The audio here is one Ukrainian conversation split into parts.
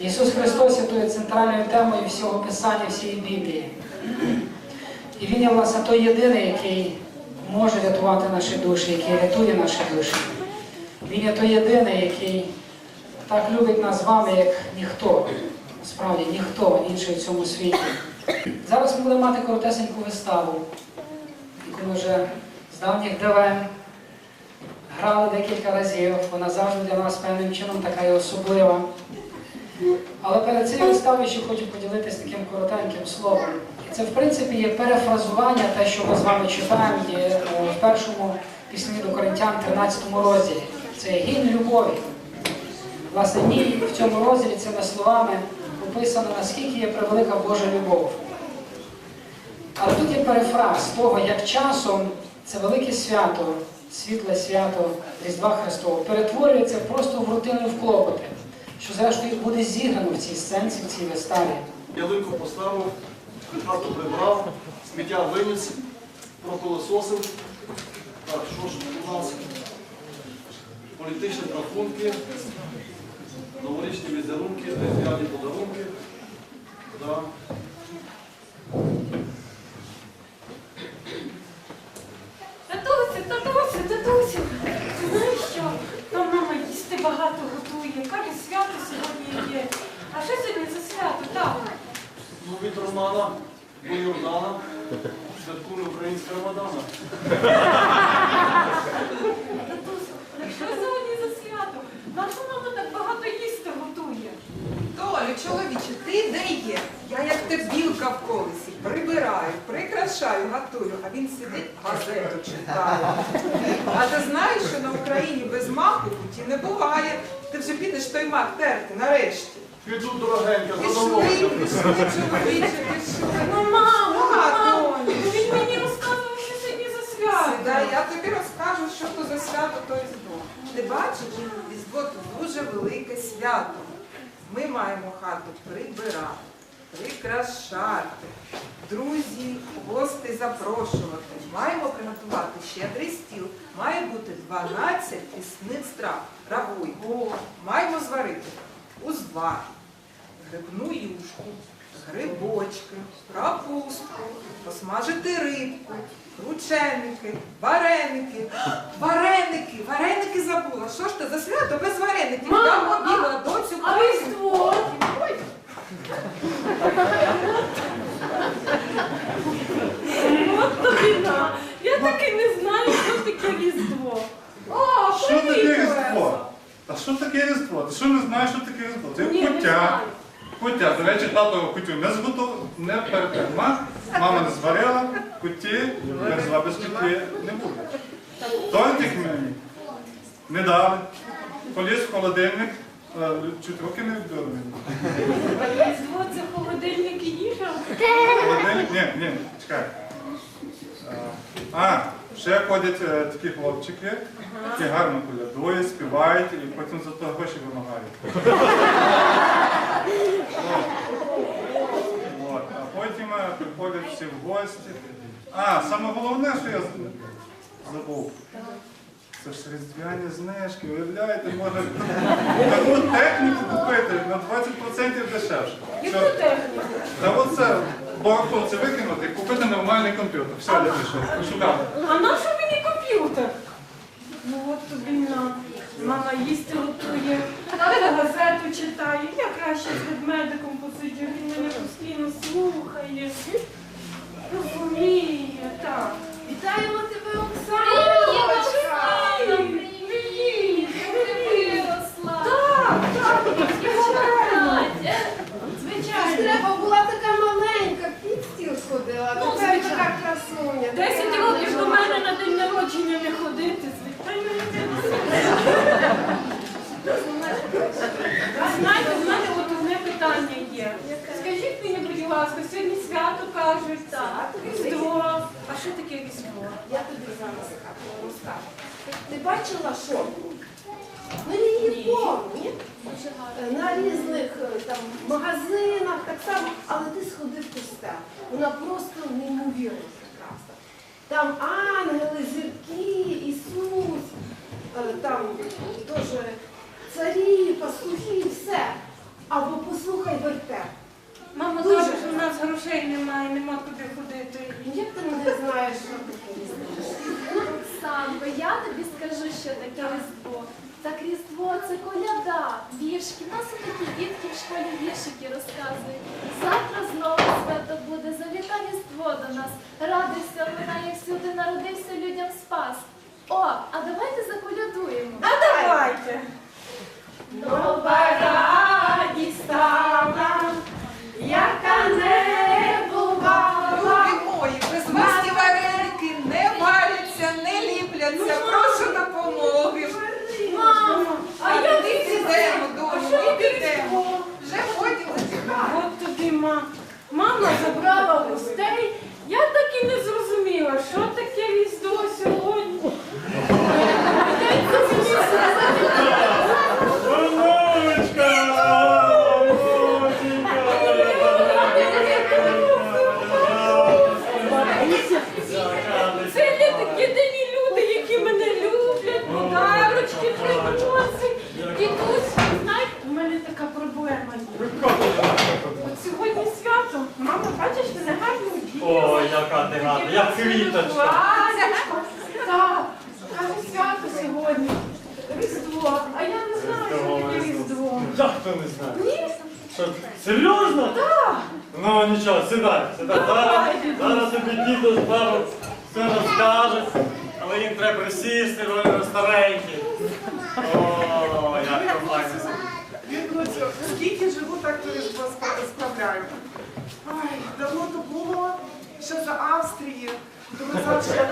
Ісус Христос є центральною темою всього Писання, всієї Біблії. І Він є, власне, той єдиний, який може рятувати наші душі, який рятує наші душі. Він є той єдиний, який так любить нас з вами, як ніхто. Справді, ніхто інший в цьому світі. Зараз ми будемо мати коротесеньку виставу, яку ми вже з давніх давен грали декілька разів. Вона завжди для нас певним чином така і особлива. Але перед цією виставою ще хочу поділитися таким коротеньким словом. Це, в принципі, є перефразування, те, що ми з вами читаємо, є е, в першому пісні до Коринтян, 13 розділі. Це гімн любові. Власне, в ній в цьому розділі цими словами описано, наскільки є превелика Божа любов. Але тут є перефраз того, як часом це велике свято, світле свято Різдва Христового перетворюється просто в рутину в клопоти, що зрештою буде зіграно в цій сценці, в цій виставі. Ялинку поставив, хату прибрав, сміття виніс, проколососив. Так, що ж у нас? Політичні рахунки, новорічні візерунки, різдвяні подарунки. Да. Татусю, татусю, татусю. Ти знаєш що? Там мама їсти багато готує. Каже, свято сьогодні є. А що сьогодні за свято? Так. Ну, від Романа до Йордана святкує українська Рамадана. Татусю, що сьогодні за свято? Наша мама так багато їсти готує. Толю, чоловіче, ти де є? Я як те білка в колесі, прибираю, прикрашаю, готую, а він сидить, газету читає. А ти знаєш, що на Україні без маку путі не буває. Ти вже підеш той мак терти нарешті. Піду, дорогенька, Пішли, задоволення. Ну, мамо, Ну, мамо, ну він мені розказував, що сьогодні за свято. Я тобі розкажу, що то за свято, то Різдво. Ти бачиш, Різдво то дуже велике свято. Ми маємо хату прибирати, прикрашати, друзі, гостей запрошувати. Маємо приготувати щедрий стіл. Має бути 12 пісних страв. Рагуй. Маємо зварити узвар, грибну юшку, грибочки, капустку, посмажити рибку, крученики, вареники. Вареники, вареники забула. Що ж ти за свято без вареників? Мама, Дамо біла доцю А Різдво? Ой, От тобі на. Я таки не знаю, що таке Різдво. О, Що таке привіт! Різдво? А що таке Різдво? Ти що не знаєш, що таке Різдво? Це Ні, не куття. знаю. Куття. До речі, тато кутю не зготував, не перепив. Мама не зварила, куті, різдва без куті не буде. Тортик мені не дали. Поліз в холодильник, е, чуть руки не. Різдво це холодильник і їжа. Холодильник, ні, ні, чекай. Е, А, ще ходять е, такі хлопчики, які гарно колядують, співають і потім за то гроші вимагають. От. А потім е, приходять всі в гості. А, саме головне, що я забув. Це ж різдвяні знижки, уявляєте, можна таку техніку купити на 20% дешевше. Яку техніку? Та оце багато це викинути і купити нормальний комп'ютер. Все, я пішов. Пошукав. А на що мені комп'ютер? Ну от тобі на. Мама їсти готує, газету читає. Я краще з ведмедиком посидю, він мене постійно слухає. Розуміє, так. Вітаємо тебе, Оксана! Привіт, Оксана! Привіт! Привіт! Як ти виросла! Так, так, звичайно. Надя! Звичайно. Треба була така маленька, під стіл сходила, Ну, тепер звичайно. така красуня. Десять така років до гарна. мене на день народження не ходити, звичайно, Ви знаєте, в мене от одне питання є. Скажіть мені, будь ласка, сьогодні свято кажуть, Так, Різдво. А що таке Різдво? Я тобі зараз розкажу. Ти бачила шопку? Ну її повно, ні? Е, На різних е, там магазинах, так само, але ти сходи в костел. Вона просто неймовірно прекрасна. Там ангели, зірки, Ісус, е, там теж царі, пастухи, все. Або немає, нема куди ходити. Як ти не знаєш, що таке? Ну, Оксанко, я тобі скажу, що таке Різдво. Так Різдво це коляда, віршки. Нас і такі дітки в школі віршики розказують. Завтра знову свято буде, завіта Різдво до нас. Радуйся, лунає всюди, народився людям спас. О, а давайте заколядуємо. А давайте. Нова радість стала. Любі мої, безмисні вареники не варяться, не ліпляться. Прошу допомоги. Мамо, а я ми підемо, доню, ми підемо. Вже потім зачекаємо. От тобі ма. Мама забрала гостей. Я так і не зрозуміла, що таке різдво Ой, яка ти гарна, як квіточка. Так, каже свято сьогодні. Різдво. А я не знаю, що таке Різдво. Як ти не знаєш? Ні? Що, серйозно? Так. Ну нічого, сидай, сидай. Зараз, зараз тобі діду з бабою все розкаже, але їм треба присісти, вони старенькі. О, як то файно. Віднося, скільки живу, так то і справляю. Ай, давно то було, ще за Австрії. Тому завжди е,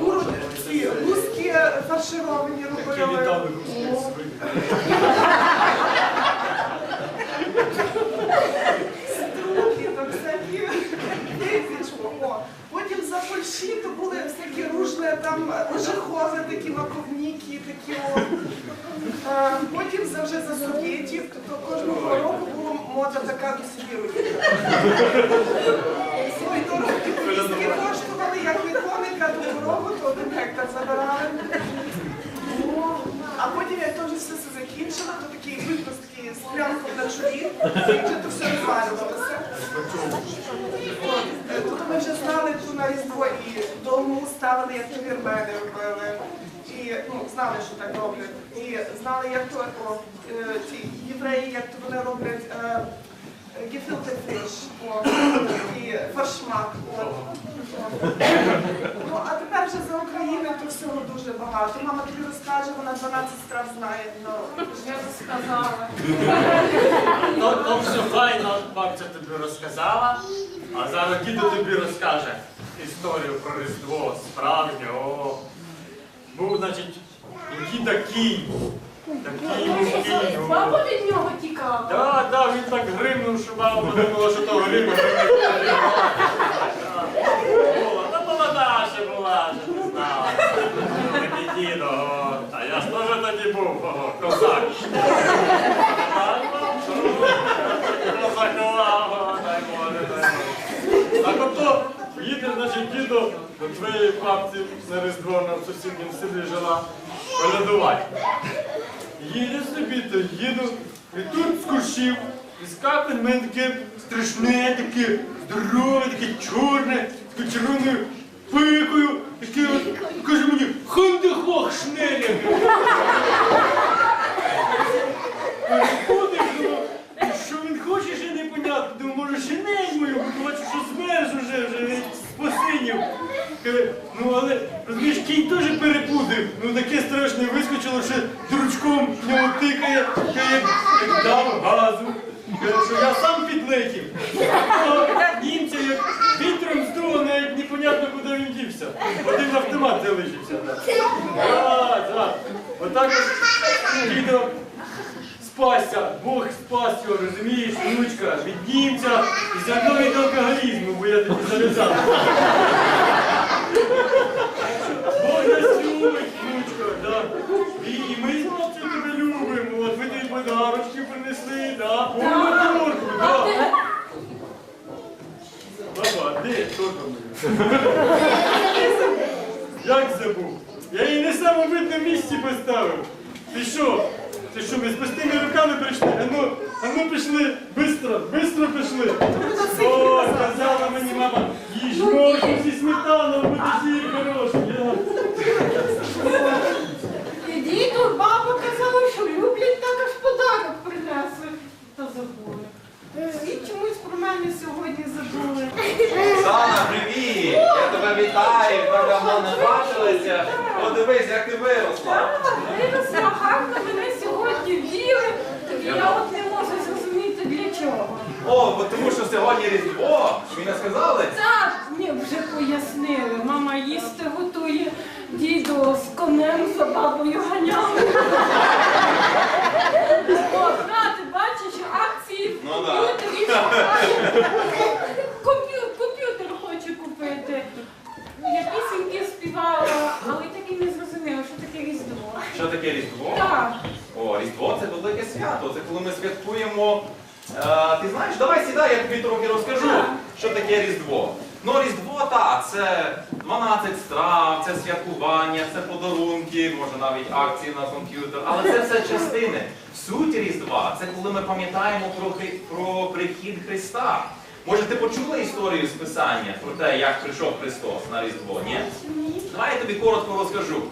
куру, ці гуски фаршировані робили. Струки, там всякі випічку. О. Потім за Польщі то були всякі ружні там ожихови, такі маковніки, такі о. Е, Потім за вже за совєтів, то кожного року була мода така до Сибіру. Дорогі поїздки коштували, як від коника до корову, то один гектар забирали. А потім, як вже все це закінчило, то такий випуск з клянком на чолі, вже то все розвалювалося. Тут ми вже знали ту на Різдво і дому ставили, як то вірмени робили. І ну, знали, що так роблять. І знали, як то о, е, євреї, як то вони роблять е, фіш, о, і фаршмак. Ну, а тепер вже за Україною то всього дуже багато. Мама тобі розкаже, вона 12 страв знає. Ну, Я розказала. То, то все файно бабця тобі розказала, а зараз діду тобі розкаже історію про Різдво, справжнє. О. Був, значить, діда Кій. Такий Баба від нього тікала. Да, да, він так гримнув, що подумала, що то грим. Та молода ще була, ще не знала. Такий дідо, а я ж теж тоді був, козак. Козакував, дай Боже. Так ото їде, значить, дідо до твоєї бабці на Різдво на в сусідньому селі жила колядувати. Їде собі, то їду, і тут з кущів, і скапе в мене таке страшне, таке здорове, таке чорне, з кочеруною пикою, таке каже мені, хундехох шнеля. Думав, що він хоче, ще непонятно. Думаю, може шинель мою, бо бачу, що змерз уже, вже він посинів. Ну але розумієш, кінь теж перепутав. Ну таке страшне вискочило, що дурачком в нього тикає, як дав газу. Каже, що я підлетів. Німця вітром здуло, навіть непонятно, куди він дівся. Один автомат залишився. Так, так. Отак от дідо спасся, Бог спас його, розумієш, внучка, від німця, і заодно від алкоголізму, бо я тобі зав'язав. Бог нас любить, внучка, да. І, ми з тебе любимо, от ми тобі подарочки принесли, да, Як забув? Я її не саме видно місці поставив. Ти що? Ти що, ми з пустими руками прийшли? А ну, А ми пішли, бистро, бистро пішли. О, сказала мені мама, їж морку зі сметаном, буде всі хороші. Я. І діду, баба казали, що люблять також подарок принесли. Та забули. І чомусь про мене сьогодні забули. Я тебе вітаю, так давно не бачилися. Подивись, як ти виросла. Виросла гарно мене сьогодні вділи. І я от не можу зрозуміти для чого. О, бо тому що сьогодні Різдво. Тобі не сказали? Так, мені вже пояснили. Мама їсти готує, дідо з конем за бабою ганяв. О, брати, бачиш, акції Ну да. Комп'ю- Комп'ютер хоче купити. Я пісеньки співала, але так і не зрозуміла, що таке різдво. Що таке Різдво? Так. О, Різдво це велике свято. Це коли ми святкуємо. Е, ти знаєш, давай сідай, я тобі трохи розкажу, що таке Різдво. Ну, Різдво, так, це 12 страв, це святкування, це подарунки, може навіть акції на комп'ютер, але це все частини. Суть Різдва це коли ми пам'ятаємо про, про прихід Христа. Може, ти почула історію з Писання про те, як прийшов Христос на Різдво? Ні? Давай я тобі коротко розкажу.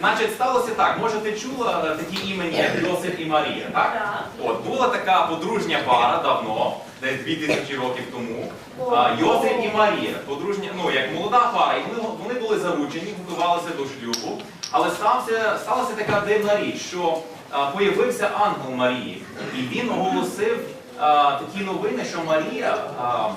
Значить, сталося так. Може, ти чула е, такі імені, як Йосип і Марія, так? От була така подружня пара давно, десь 2000 років тому. А, Йосип і Марія, подружня, ну як молода пара, і вони, вони були заручені, готувалися до шлюбу. Але стався, сталася така дивна річ, що а, появився ангел Марії, і він оголосив а, такі новини, що Марія. А,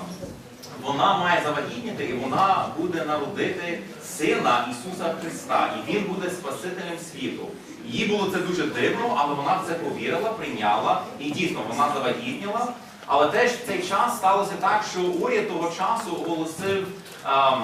вона має завагітніти і вона буде народити сина Ісуса Христа, і Він буде Спасителем світу. Їй було це дуже дивно, але вона в це повірила, прийняла, і дійсно вона завагітніла. Але теж в цей час сталося так, що уряд того часу оголосив ем,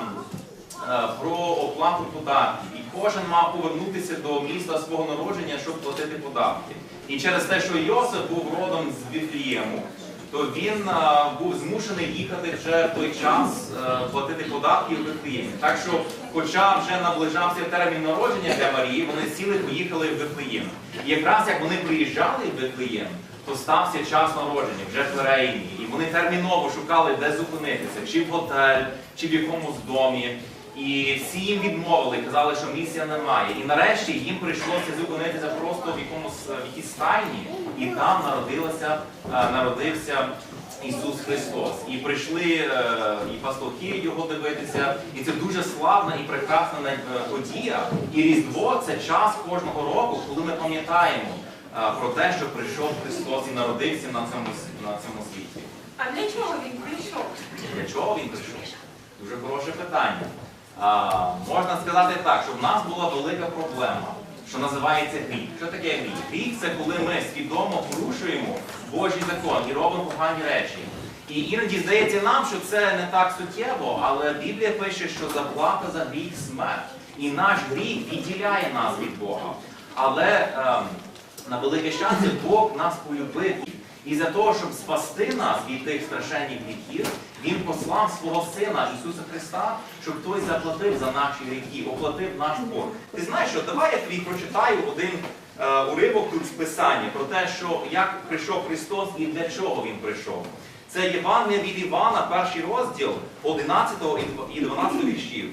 е, про оплату податків. І кожен мав повернутися до міста свого народження, щоб платити податки. І через те, що Йосип був родом з Віфлієму, то він е, був змушений їхати вже в той час е, платити податки в Вифлеємі. Так що, хоча вже наближався термін народження для Марії, вони сіли, поїхали в Вифлеєм. І якраз як вони приїжджали в Вифлеєм, то стався час народження, вже в Перейні. І вони терміново шукали, де зупинитися, чи в готель, чи в якомусь домі. І всі їм відмовили, казали, що місця немає. І нарешті їм прийшлося зупинитися просто в якомусь е, в якійсь стайні, і там народилося, е, народився Ісус Христос. І прийшли е, і пастухи його дивитися. І це дуже славна і прекрасна е, подія. І Різдво це час кожного року, коли ми пам'ятаємо про те, що прийшов Христос і народився на цьому, на цьому світі. А для чого він прийшов? Для чого він прийшов? Дуже хороше питання. А, можна сказати так, що в нас була велика проблема, що називається гріх. Що таке гріх? Гріх це коли ми свідомо порушуємо Божий закон і робимо погані речі. І іноді здається нам, що це не так суттєво, але Біблія пише, що заплата за гріх смерть. І наш гріх відділяє нас від Бога. Але ем, на велике щастя Бог нас полюбив. І за того, щоб спасти нас від тих страшенних гріхів, Він послав свого Сина Ісуса Христа, щоб хтось заплатив за наші гріхи, оплатив наш борг. Ти знаєш що? Давай я тобі прочитаю один е, уривок тут з Писання про те, що як прийшов Христос і для чого Він прийшов. Це Євангелія від Івана, перший розділ 11 і 12 віршів.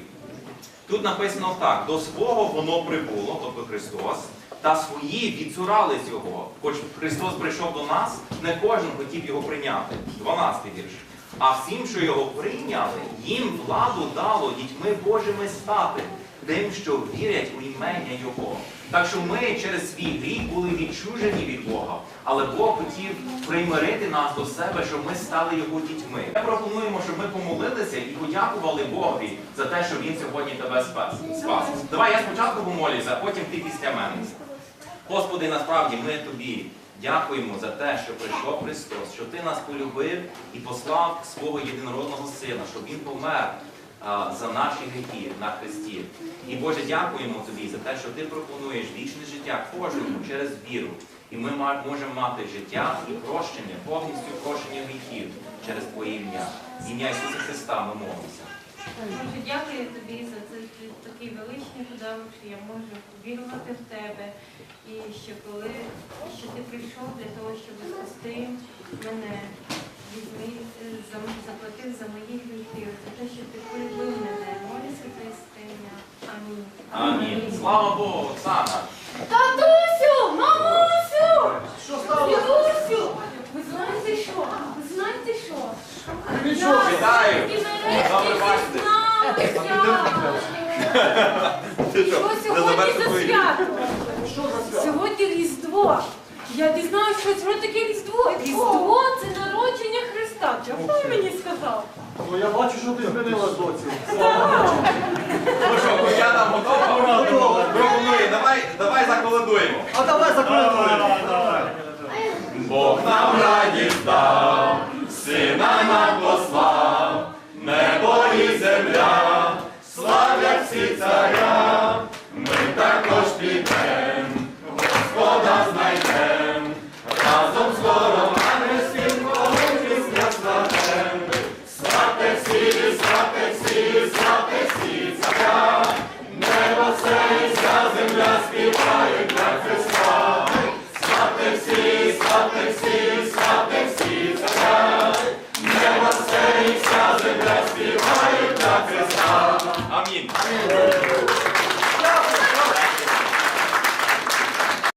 Тут написано так: до свого воно прибуло, тобто Христос, та свої відцурались його. Хоч Христос прийшов до нас, не кожен хотів його прийняти. 12 вірш. А всім, що його прийняли, їм владу дало дітьми Божими стати, тим, що вірять у імення Його. Так що ми через свій гріх були відчужені від Бога, але Бог хотів примирити нас до себе, щоб ми стали його дітьми. Ми пропонуємо, щоб ми помолилися і подякували Богові за те, що Він сьогодні тебе спас. спас. Давай я спочатку помолюся, а потім ти після мене. Господи, насправді ми тобі дякуємо за те, що прийшов Христос, що Ти нас полюбив і послав свого єдинородного Сина, щоб Він помер за наші гріхи на Христі. І Боже, дякуємо тобі за те, що ти пропонуєш вічне життя кожному через віру. І ми можемо мати життя і прощення, повністю прощення гріхів через Твоє ім'я. Ім'я Ісуса Христа ми молимося. Дуже дякую тобі за цей такий величний подарунок, що я можу вірувати в тебе. І що коли що ти прийшов для того, щоб спасти мене, е, за- заплатив за мої гріхи, за те, що ти полюбив мене. Молюся за істиння. Амінь. Амінь. Слава Богу, Оксана. Татусю, мамусю! Що сталося? Дідусю! Ви знаєте що? Ви знаєте що? Вітаю. І Добре бачити. що, сьогодні за свято? Сьогодні Різдво. Я дізналася, що сьогодні таке Різдво. Різдво це народження Христа. Чого ви мені сказав? Ну я бачу, що ти змінила доці. Ну що, я там готова? Пропоную, давай, давай заколядуємо. А давай заколядуємо. Бог нам радість дав, сина нам послав, небо і земля, славлять всі царя, ми також підем, Господа знайдем, разом з ангельським Богом пісня складем. Славте всі, славте всі, славте всі царя, небо все і вся земля співають для Христа. Славте всі, славте всі, славте і вся земля співає для Христа. Амінь.